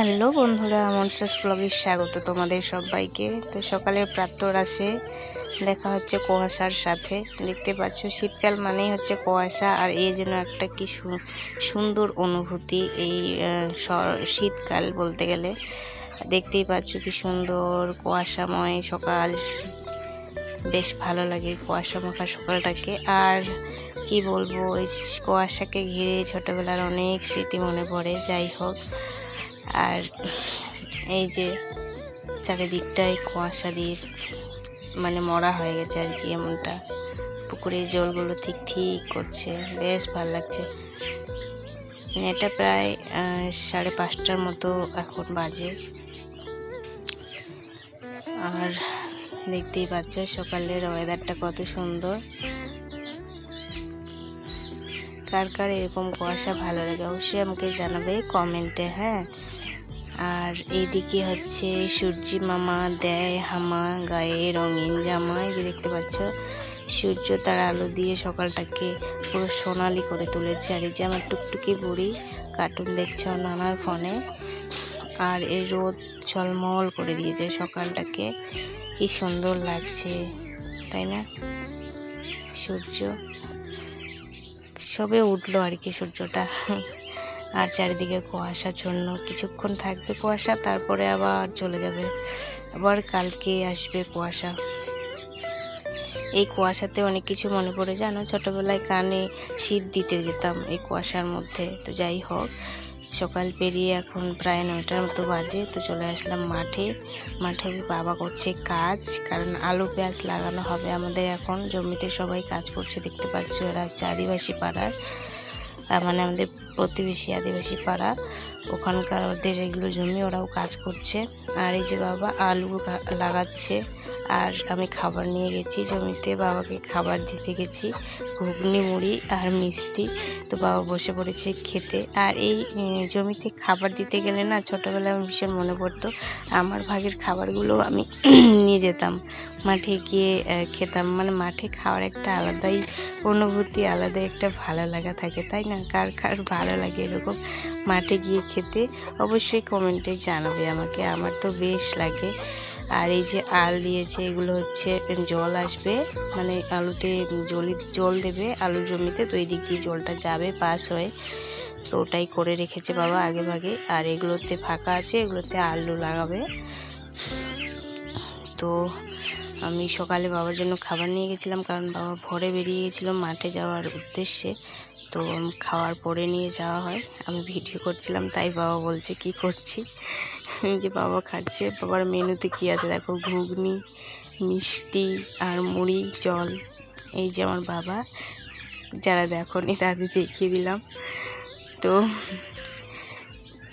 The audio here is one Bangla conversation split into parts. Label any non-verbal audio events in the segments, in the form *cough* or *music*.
হ্যালো বন্ধুরা, মনসাস ব্লগে স্বাগত তোমাদের সবাইকে। তো সকালে প্রাতর আসে, দেখা হচ্ছে কুয়াশার সাথে। দেখতে পাচ্ছ, শীতকাল মানেই হচ্ছে কুয়াশা, আর এই জন্য একটা কি সুন্দর অনুভূতি এই শীতকাল বলতে গেলে। দেখতেই পাচ্ছ কি সুন্দর কুয়াশাময় সকাল। বেশ ভালো লাগে কুয়াশা মাখা সকালটাকে। আর কি বলব, এই কুয়াশাকে ঘিরে ছোটবেলার অনেক স্মৃতি মনে পড়ে, যাই হোক। আর এই যে চারিদিকটাই কুয়াশা দিয়ে মানে মরা হয়ে গেছে আর কি এমনটা। পুকুরের জলগুলো ঠিক ঠিক করছে, বেশ ভালো লাগছে। এটা প্রায় সাড়ে পাঁচটার মতো এখন বাজে। আর দেখতেই পাচ্ছ সকালের ওয়েদারটা কত সুন্দর। কার কার এরকম কুয়াশা ভালো লাগে অবশ্যই আমাকে জানাবে কমেন্টে হ্যাঁ? আর এইদিকে হচ্ছে সূর্যি মামা দেয় হামা গায়ে রঙিন জামা, এই যে দেখতে পাচ্ছ। সূর্য তার আলো দিয়ে সকালটাকে পুরো সোনালি করে তুলেছে। আর এই যে আমার টুকটুকি বুড়ি কার্টুন দেখছে নানার ফোনে আর এই রোদ ঝলমল করে দিয়েছে সকালটাকে। কি সুন্দর লাগছে, তাই না? সূর্য সবে উঠল আর কি সূর্যটা। আর চারিদিকে কুয়াশাচ্ছন্ন কিছুক্ষণ থাকবে কুয়াশা, তারপরে আবার চলে যাবে। আবার কালকে আসবে কুয়াশা। এই কুয়াশাতে অনেক কিছু মনে পড়ে, জানো? ছোটবেলায় কানে শীত দিতে যেতাম এই কুয়াশার মধ্যে। তো যাই হোক, সকাল পেরিয়ে এখন প্রায় নয়টার মতো বাজে, তো চলে আসলাম মাঠে। মাঠে বাবা করছে কাজ, কারণ আলু পেঁয়াজ লাগানো হবে আমাদের এখন। জমিতে সবাই কাজ করছে, দেখতে পাচ্ছ এরা হচ্ছে আদিবাসী পাড়ার মানে আমাদের প্রতিবেশী আদিবাসী পাড়া ওখানকার ওদের এগুলো জমি ওরাও কাজ করছে। আর এই যে বাবা আলু লাগাচ্ছে। আর আমি খাবার নিয়ে গেছি জমিতে। বাবাকে খাবার দিতে গেছি। ঘুগনি, মুড়ি আর মিষ্টি। তো বাবা বসে পড়েছে খেতে। আর এই জমিতে খাবার দিতে গেলে না ছোটোবেলায় আমার ভীষণ মনে পড়তো। আমার ভাগের খাবারগুলো আমি *clears throat* নিয়ে যেতাম। মাঠে গিয়ে খেতাম। মানে মাঠে খাওয়ার একটা আলাদাই অনুভূতি আলাদা একটা ভালো লাগা থাকে, তাই না? কার কার ভালো লাগে এরকম মাঠে গিয়ে খেতে, অবশ্যই কমেন্টে জানাবে আমাকে। আমার তো বেশ লাগে। আর এই যে আল দিয়েছে, এগুলো হচ্ছে জল আসবে মানে আলুতে জলি, জল দেবে আলুর জমিতে, তো এই দিক দিয়ে জলটা যাবে, পাস হয়ে। তো ওটাই করে রেখেছে বাবা আগে ভাগে। আর এগুলোতে ফাঁকা আছে, এগুলোতে আলু লাগাবে। তো আমি সকালে বাবার জন্য খাবার নিয়ে গেছিলাম, কারণ বাবা ভরে বেরিয়ে গেছিল মাঠে যাওয়ার উদ্দেশ্যে। তো খাওয়ার পরে নিয়ে যাওয়া হয়। আমি ভিডিও করছিলাম, তাই বাবা বলছে, কি করছি? যে বাবা খাচ্ছে। বাবার মেনুতে কি আছে দেখো? ঘুগনি, মিষ্টি আর মুড়ি, জল। এই যে আমার বাবা, যারা দেখো নি তাদের দেখিয়ে দিলাম। তো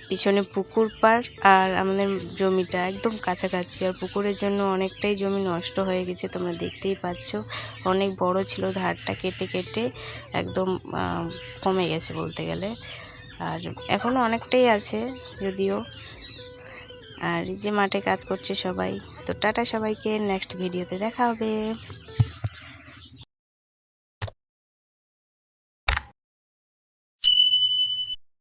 পিছনে পুকুর পাড় আর আমাদের জমিটা একদম কাছাকাছি। আর পুকুরের জন্য অনেকটাই জমি নষ্ট হয়ে গেছে, তোমরা দেখতেই পাচ্ছ। অনেক বড় ছিল ধারটা কেটে কেটে একদম কমে গেছে বলতে গেলে। আর এখনও অনেকটাই আছে যদিও। আর যে মাঠে কাজ করছে সবাই। তো টাটা সবাইকে, নেক্সট ভিডিওতে দেখা হবে।